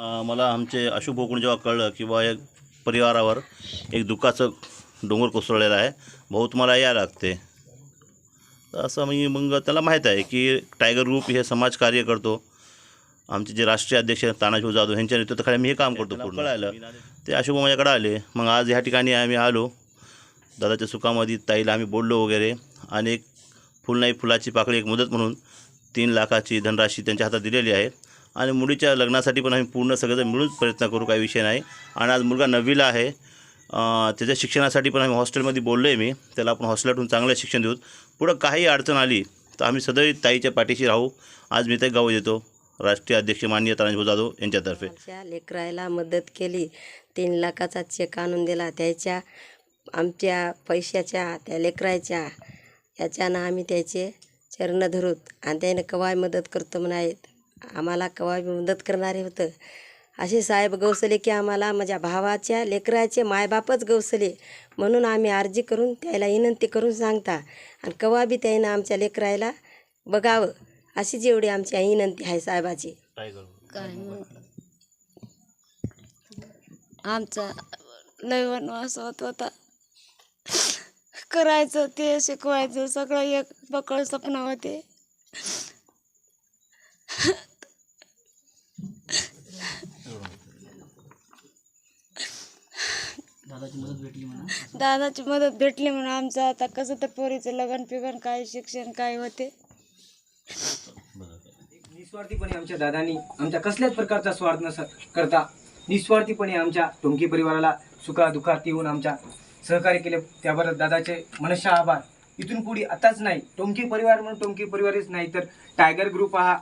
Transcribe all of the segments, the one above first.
मला आमचे अशुभ होकून जेव्हा कळलं की बा एक परिवारावर एक दुःखाचं डोंगर कोसळलेलं आहे भाऊ तुम्हाला या लागते. असं मी मग त्याला माहीत आहे की टायगर ग्रुप हे समाजकार्य करतो. आमचे जे राष्ट्रीय अध्यक्ष तानाजी जाधव यांच्या नेतृत्वाखाली मी हे काम करतो पूर्ण. कळालं. ते अशुभ माझ्याकडे आले. मग आज ह्या ठिकाणी आम्ही आलो. दादाच्या सुखामध्ये ताईला आम्ही बोललो वगैरे. आणि एक फुल नाही फुलाची पाकळी एक मुदत म्हणून तीन लाखाची धनराशी त्यांच्या हातात दिलेली आहे. आणि मुलीच्या लग्नासाठी पण आम्ही पूर्ण सगळेजण मिळून प्रयत्न करू काही विषय नाही. आणि आज मुलगा नववीला आहे. त्याच्या शिक्षणासाठी पण आम्ही हॉस्टेलमध्ये बोललो आहे मी. त्याला आपण हॉस्टेलातून चांगलं शिक्षण देऊ. पुढं काही अडचण आली तर आम्ही सदैव ताईच्या पाठीशी राहू. आज मी ते गाव येतो. राष्ट्रीय अध्यक्ष माननीय तानाजी जाधव यांच्यातर्फे. लेकरायला मदत केली. तीन लाखाचा चेक आणून दिला. त्याच्या आमच्या पैशाच्या त्या लेकरायच्या याच्यानं आम्ही त्याचे चरण धरूत. आणि त्याने कवाय मदत करतो म्हणायत. आम्हाला कवाय मदत करणारे होतं. असे साहेब गवसले की आम्हाला माझ्या भावाच्या लेकराचे मायबापच गवसले म्हणून आम्ही अर्जी करून त्याला विनंती करून सांगता. आणि कवा बी त्यानं आमच्या लेकरायला बघावं. अशी जेवढी आमची विनंती आहे साहेबाची. आमचा लय वनवास होत होता. करायचं ते शिकवायचं सगळं एक बकळ स्वप्न होते. दादाची मदत भेटली म्हणून आमचं आता कसं तर पोरीचं लग्न पिगन काय शिक्षण काय होते. निस्वार्थीपणे आमच्या दादानी आमच्या कसल्याच प्रकारचा स्वार्थ न करता निस्वार्थीपणे आमच्या टोंकी परिवाराला सुखा दुःखात येऊन आमच्या सहकार्य केले. त्याबद्दल दादाचे मनशा आभार. इथून पुढे आताच नाही. टोंकी परिवार म्हणून टोंकी परिवारच नाही तर टायगर ग्रुप हा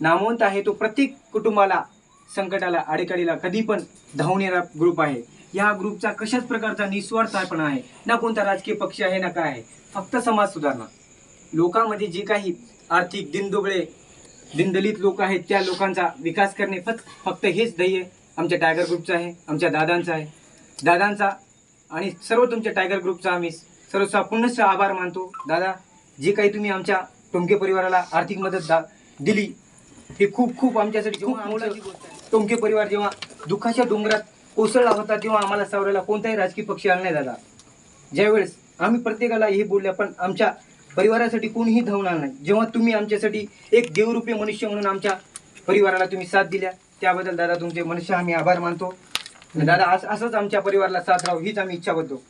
नामवंत आहे. तो प्रत्येक कुटुंबाला संकटाला अडीकडीला कधी पण धावून येणारा ग्रुप आहे. या ग्रुपचा कशाच प्रकारचा निस्वार्थपणा आहे? ना कोणता राजकीय पक्ष आहे ना काय आहे? फक्त समाज सुधारणा. लोकांमध्ये जे काही आर्थिक दिनदुबळे दिनदलित लोक आहेत त्या लोकांचा विकास करणे फक्त फक्त हेच ध्येय आमच्या टायगर ग्रुपचं आहे आमच्या दादांचं आहे. दादांचा आणि सर्व तुमच्या टायगर ग्रुपचा आम्ही सर्वचा पुनश्च आभार मानतो. दादा जे काही तुम्ही आमच्या टोमके परिवाराला आर्थिक मदत दा दिली हे खूप खूप आमच्यासाठी आहे. टोमके परिवार जेव्हा दुःखाच्या डोंगरात कोसळला होता तेव्हा आम्हाला सावरायला कोणताही राजकीय पक्ष आला नाही दादा. ज्यावेळेस आम्ही प्रत्येकाला हे बोलले पण आमच्या परिवारासाठी कोणीही धावणार नाही. जेव्हा तुम्ही आमच्यासाठी एक देवरूपी मनुष्य म्हणून आमच्या परिवाराला तुम्ही साथ दिल्या त्याबद्दल दादा तुमचे मनुष्य आम्ही आभार मानतो. दादा असं असंच आमच्या परिवाराला साथ राहू हीच आम्ही इच्छा करतो.